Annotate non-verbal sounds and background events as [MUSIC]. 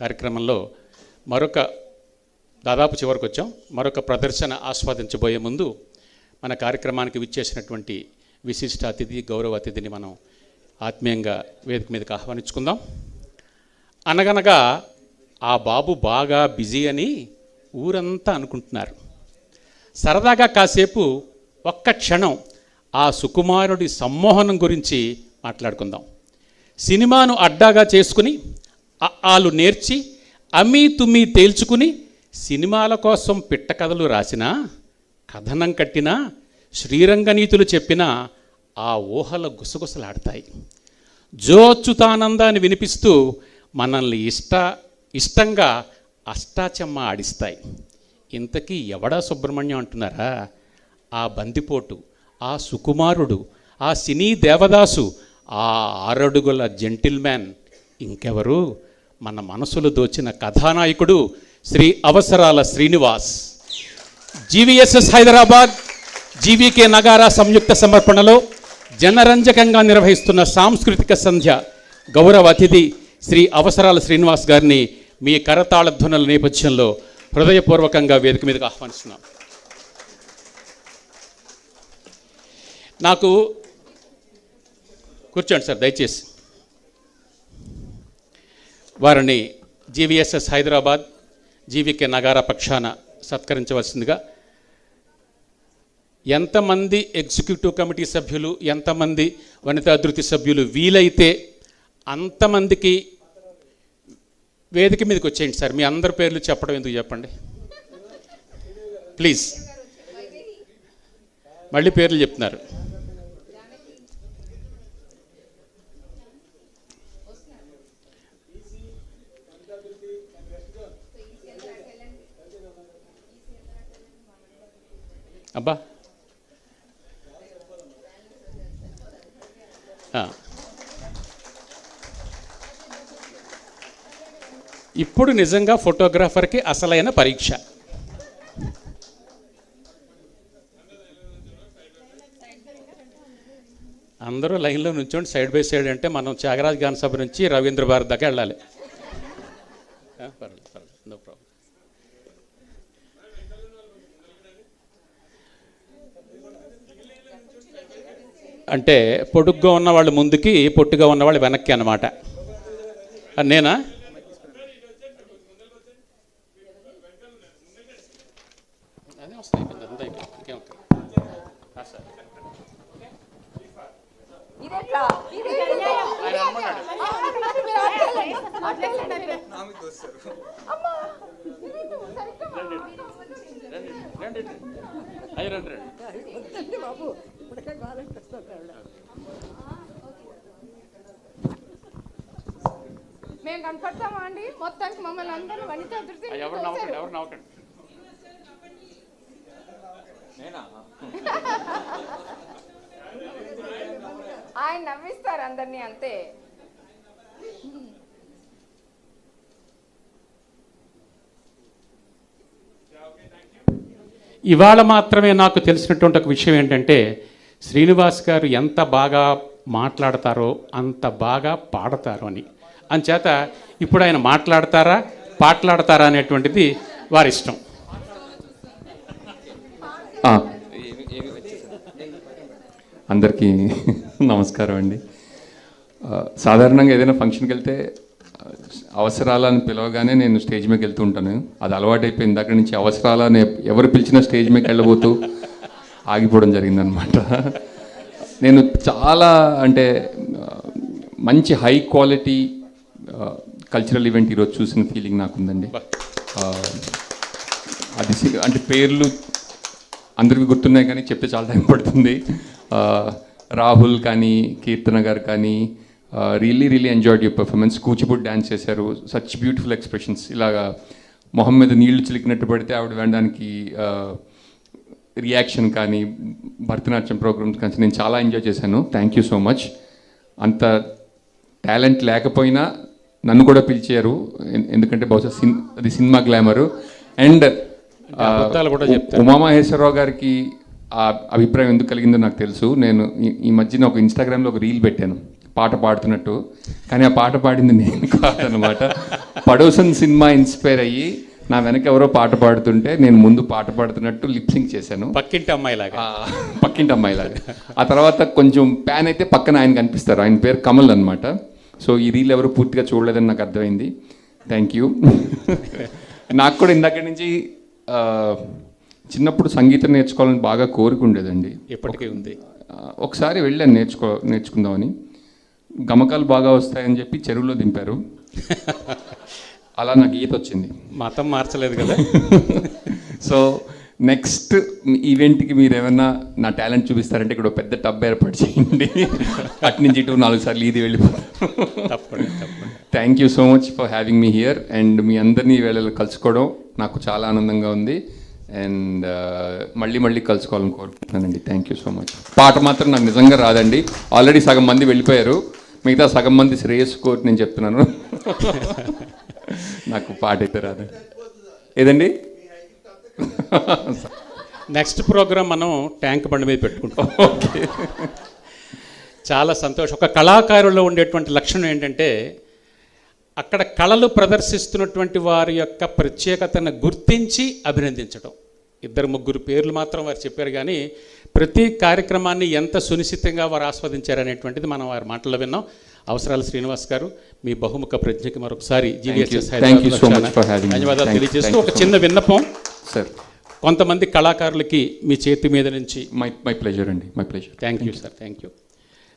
కార్యక్రమంలో మరొక దాదాపు చివరికి వచ్చాం. మరొక ప్రదర్శన ఆస్వాదించబోయే ముందు మన కార్యక్రమానికి విచ్చేసినటువంటి విశిష్ట అతిథి గౌరవ అతిథిని మనం ఆత్మీయంగా వేదిక మీదకి ఆహ్వానించుకుందాం. అనగనగా ఆ బాబు బాగా బిజీ అని ఊరంతా అనుకుంటున్నారు. సరదాగా కాసేపు ఒక్క క్షణం ఆ సుకుమారుడి సమ్మోహనం గురించి మాట్లాడుకుందాం. సినిమాను అడ్డాగా చేసుకుని ఆలు నేర్చి అమీ తుమ్మి తేల్చుకుని సినిమాల కోసం పిట్ట కథలు రాసినా కథనం కట్టినా శ్రీరంగనీతులు చెప్పినా ఆ ఊహల గుసగుసలాడతాయి. జోచ్యుతానందాన్ని వినిపిస్తూ మనల్ని ఇష్ట ఇష్టంగా అష్టాచెమ్మ ఆడిస్తాయి. ఇంతకీ ఎవడా సుబ్రహ్మణ్యం అంటున్నారా? ఆ బందిపోటు ఆ సుకుమారుడు ఆ సినీ దేవదాసు ఆ ఆరడుగుల జెంటిల్మ్యాన్ ఇంకెవరు? మన మనసులు దోచిన కథానాయకుడు శ్రీ అవసరాల శ్రీనివాస్. జీవీఎస్ఎస్ హైదరాబాద్ జీవీకే నగారా సంయుక్త సమర్పణలో జనరంజకంగా నిర్వహిస్తున్న సాంస్కృతిక సంధ్య గౌరవ అతిథి శ్రీ అవసరాల శ్రీనివాస్ గారిని మీ కరతాళ ధ్వనుల నేపథ్యంలో హృదయపూర్వకంగా వేదిక మీదకి ఆహ్వానిస్తున్నాం. నాకు కూర్చోండి సార్ దయచేసి. వారిని జీవీఎస్ఎస్ హైదరాబాద్ జీవికే నగార పక్షాన సత్కరించవలసిందిగా. ఎంతమంది ఎగ్జిక్యూటివ్ కమిటీ సభ్యులు ఎంతమంది వనితా ధృతి సభ్యులు వీలైతే అంతమందికి వేదిక మీదకి వచ్చేయండి సార్. మీ అందరి పేర్లు చెప్పడం ఎందుకు చెప్పండి? ప్లీజ్. మళ్ళీ పేర్లు చెప్తున్నారు. అబ్బా. ఇప్పుడు నిజంగా ఫోటోగ్రాఫర్కి అసలైన పరీక్ష. అందరూ లైన్లో నుంచోండి సైడ్ బై సైడ్ అంటే మనం త్యాగరాజ్ గాన సభ నుంచి రవీంద్ర భారత్ దాకా వెళ్ళాలి. పర్లేదు పర్లేదు నో ప్రాబ్లం. అంటే పొడుగ్గా ఉన్న వాళ్ళు ముందుకి పొట్టుగా ఉన్న వాళ్ళు వెనక్కి అన్నమాట. అది నేనా. అమ్మా, రండి రండి అయ్యి రండి రండి వద్దండి బాబు ఇప్పటికే కావాలంటే మేము కనపడతామా అండి? మొత్తానికి మమ్మల్ని అందరూ వనిత అభివృద్ధి ఆ, ఎవరు నవ్వకండి ఎవరు నవ్వకండి. [LAUGHS] ఆయన నవ్విస్తారు అందరినీ అంతే. ఇవాళ మాత్రమే నాకు తెలిసినటువంటి ఒక విషయం ఏంటంటే శ్రీనివాస్ గారు ఎంత బాగా మాట్లాడతారో అంత బాగా పాడతారు అని. అంచేత ఇప్పుడు ఆయన మాట్లాడతారా పాటలాడతారా అనేటువంటిది వారి ఇష్టం. అందరికీ నమస్కారం అండి. సాధారణంగా ఏదైనా ఫంక్షన్కి వెళ్తే అవసరాలని పిలవగానే నేను స్టేజ్ మీదకి వెళ్తూ ఉంటాను. అది అలవాటు అయిపోయింది అక్కడి నుంచి అవసరాలని ఎవరు పిలిచినా స్టేజ్ మీదకి వెళ్ళబోతూ ఆగిపోవడం జరిగిందనమాట నేను చాలా అంటే మంచి హై క్వాలిటీ కల్చరల్ ఈవెంట్ ఈరోజు చూసిన ఫీలింగ్ నాకుందండి. ఆ, అది అంటే పేర్లు అందరికీ గుర్తున్నాయి కానీ చెప్తే చాలా టైం పడుతుంది. రాహుల్ కానీ కీర్తన గారు కానీ really really enjoyed your performance Kuchipudi dance చేశారు. సచ్ బ్యూటిఫుల్ ఎక్స్ప్రెషన్స్ ఇలాగా మొహం మీద నీళ్ళు చిలికినట్టు పడితే ఆవిడ వెళ్ళడానికి రియాక్షన్ కానీ భరతనాట్యం ప్రోగ్రామ్స్ కానీ నేను చాలా ఎంజాయ్ చేశాను. థ్యాంక్ యూ సో మచ్ అంత టాలెంట్ లేకపోయినా నన్ను కూడా పిలిచారు. ఎందుకంటే బహుశా సిన్ అది సినిమా గ్లామరు అండ్. ఉమామహేశ్వరరావు గారికి ఆ అభిప్రాయం ఎందుకు కలిగిందో నాకు తెలుసు. నేను ఈ మధ్యన ఒక ఇన్స్టాగ్రామ్లో ఒక రీల్ పెట్టాను. పాట పాడుతున్నట్టు. కానీ ఆ పాట పాడింది నేను కాదనమాట. పడోసన్ సినిమా ఇన్స్పైర్ అయ్యి నా వెనక ఎవరో పాట పాడుతుంటే నేను ముందు పాట పాడుతున్నట్టు లిప్సింగ్ చేశాను. పక్కింటి అమ్మాయిలాగా పక్కింటి అమ్మాయిలాగా ఆ తర్వాత కొంచెం ప్యాన్ అయితే పక్కన ఆయన కనిపిస్తారు. ఆయన పేరు కమల్ అనమాట సో ఈ రీల్ ఎవరు పూర్తిగా చూడలేదని నాకు అర్థమైంది. థ్యాంక్ యూ నాకు కూడా ఇందాక నుంచి చిన్నప్పుడు సంగీతం నేర్చుకోవాలని బాగా కోరిక ఉండేదండి. ఇప్పటికీ ఉంది. ఒకసారి వెళ్ళాను నేర్చుకో నేర్చుకుందామని. గమకాలు బాగా వస్తాయని చెప్పి చెరువులో దింపారు. [LAUGHS] అలా నాకు ఈత వచ్చింది. మతం మార్చలేదు కదా. [LAUGHS] సో నెక్స్ట్ ఈవెంట్కి మీరు ఏమన్నా నా టాలెంట్ చూపిస్తారంటే ఇక్కడ పెద్ద టబ్ ఏర్పాటు చేయండి. [LAUGHS] అటు నుంచి ఇటు నాలుగు సార్లు ఇది వెళ్ళిపోతాను తప్పకుండా తప్పకుండా. Thank you so much for having me here and మీ అందరినీ వేళలో కలుసుకోవడం నాకు చాలా ఆనందంగా ఉంది. అండ్ మళ్ళీ మళ్ళీ కలుసుకోవాలని కోరుకుంటున్నానండి. థ్యాంక్ యూ సో మచ్ పాట మాత్రం నాకు నిజంగా రాదండి. ఆల్రెడీ సగం మంది వెళ్ళిపోయారు. మిగతా సగం మంది శ్రేయస్ కోరి నేను చెప్తున్నాను. నాకు పాట అయితే రాదు. ఏదండి? నెక్స్ట్ ప్రోగ్రామ్ మనం ట్యాంక్ బండి మీద పెట్టుకుంటాం. ఓకే. చాలా సంతోషం. ఒక కళాకారుల్లో ఉండేటువంటి లక్షణం ఏంటంటే అక్కడ కళలు ప్రదర్శిస్తున్నటువంటి వారి యొక్క ప్రత్యేకతను గుర్తించి అభినందించడం ఇద్దరు ముగ్గురు పేర్లు మాత్రం వారు చెప్పారు కానీ ప్రతి కార్యక్రమాన్ని ఎంత సునిశ్చితంగా వారు ఆస్వాదించారనేటువంటిది మనం వారి మాటల్లో విన్నాం. అవసరాల శ్రీనివాస్ గారు మీ బహుముఖ ప్రజ్ఞకి మరొకసారి జీవీఎస్ఎస్. ధన్యవాదాలు. తెలియజేస్తూ ఒక చిన్న విన్నపం. సార్ కొంతమంది కళాకారులకి మీ చేతి మీద నుంచి మై మై ప్లెజర్ అండి. My pleasure thank you sir thank you